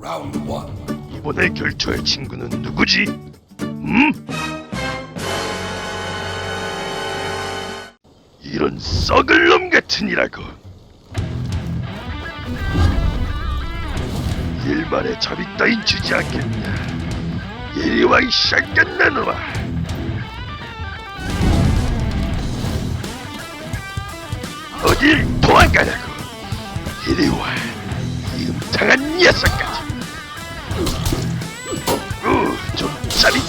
Round one. 이번에 결투할 친구는 누구지? 음? 이런 썩을 놈 같으니라고. 일만에 잡이 따윈 주지 않겠다. 이리 와, 이 샷갓나 놈아. 어딜 도망가냐고. 이리 와, 이 음탕한 녀석까지.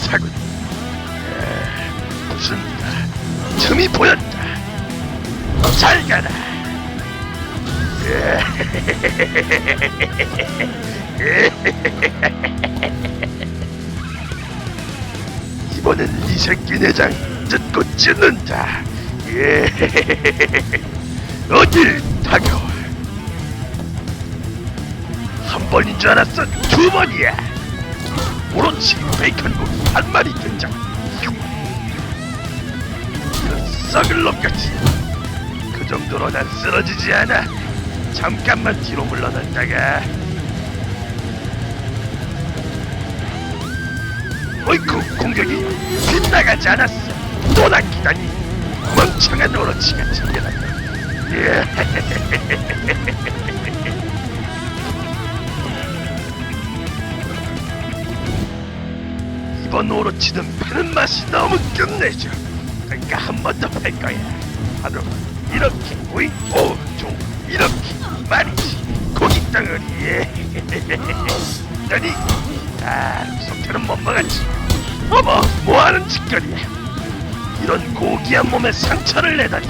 짜릿하군. 에, 무슨 아, 틈이 보였다. 잘 가라. 이번엔 이 새끼 내장 뜯고 찢는다. 예. 어딜 다가와. 한 번인 줄 알았어. 두 번이야. 오로치 베이컨 고기 한 마리 등장. 이런 썩을 놈같이. 그 정도로 난 쓰러지지 않아. 잠깐만 뒤로 물러났다가. 어이쿠 공격이 빗나가지 않았어. 또 낚이다니. 멍청한 오로치가 챙겨놨다. 번 오로치는 패는 맛이 너무 끝내줘. 그러니까 한 번 더 팔 거야. 바로 이렇게 오이 오좀 이렇게 말이지 고기 덩어리에 아니 아 속태는 못 먹었지. 어머 뭐 하는 짓거리야. 이런 고귀한 몸에 상처를 내다니.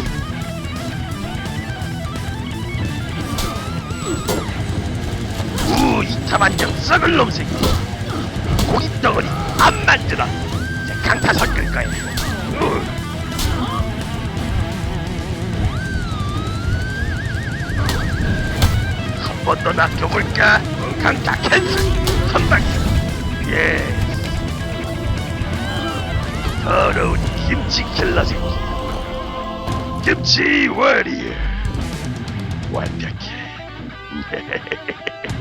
우 이타만정 썩을 놈 새끼. 한번더 낚여볼까 강타 캔슬 한 방에 예. 더러운 김치 킬러 새끼 김치 워리어 완벽해